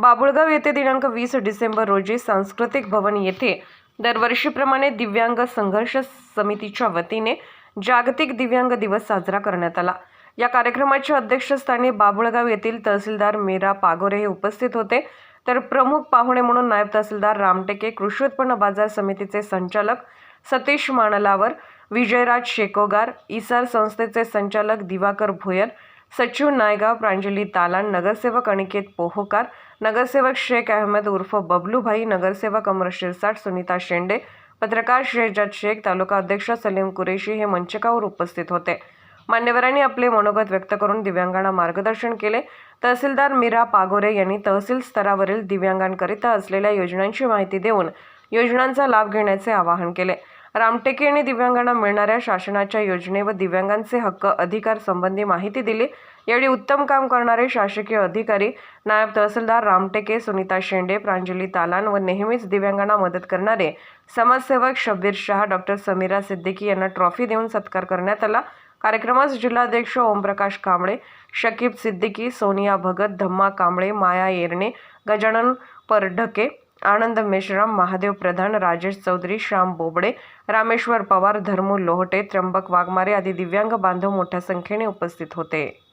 बाबुळगाव येथे दिनांक वीस डिसेंबर रोजी सांस्कृतिक भवन येथे दरवर्षीप्रमाणे दिव्यांग संघर्ष समितीच्या वतीने जागतिक दिव्यांग दिवस साजरा करण्यात आला. या कार्यक्रमाच्या अध्यक्षस्थानी बाबुळगाव येथील तहसीलदार मेरा पागोरे हे उपस्थित होते. तर प्रमुख पाहुणे म्हणून नायब तहसीलदार रामटेके कृषी उत्पन्न बाजार समितीचे संचालक सतीश माणलावर विजयराज शेकोगार इसार संस्थेचे संचालक दिवाकर भोयर सचिव नायगाव प्रांजली तालान नगरसेवक अनिकेत पोहोकार नगरसेवक शेख अहमद उर्फ बबलूभाई नगरसेवक अमर शिरसाट सुनीता शेंडे पत्रकार शेहजाद शेख तालुका अध्यक्ष सलीम कुरेशी हे मंचकावर उपस्थित होते. मान्यवरांनी आपले मनोगत व्यक्त करून दिव्यांगांना मार्गदर्शन केले. तहसीलदार मीरा पागोरे यांनी तहसील स्तरावरील दिव्यांगांकरिता असलेल्या योजनांची माहिती देऊन योजनांचा लाभ घेण्याचे आवाहन केले. रामटेके यांनी दिव्यांगांना मिळणाऱ्या शासनाच्या योजने व दिव्यांगांचे हक्क अधिकार संबंधी माहिती दिली. यावेळी उत्तम काम करणारे शासकीय अधिकारी नायब तहसीलदार रामटेके सुनीता शेंडे प्रांजली तालान व नेहमीच दिव्यांगांना मदत करणारे समाजसेवक शब्बीर शहा डॉक्टर समीरा सिद्दीकी यांना ट्रॉफी देऊन सत्कार करण्यात आला. कार्यक्रमास जिल्हाध्यक्ष ओमप्रकाश कांबळे शकीब सिद्दीकी सोनिया भगत धम्मा कांबळे माया येरणे गजानन परढके आनंद मेश्राम महादेव प्रधान राजेश चौधरी श्याम बोबडे रामेश्वर पवार धर्मू लोहटे त्र्यंबक वाघमारे आदी दिव्यांग बांधव मोठ्या संख्येने उपस्थित होते.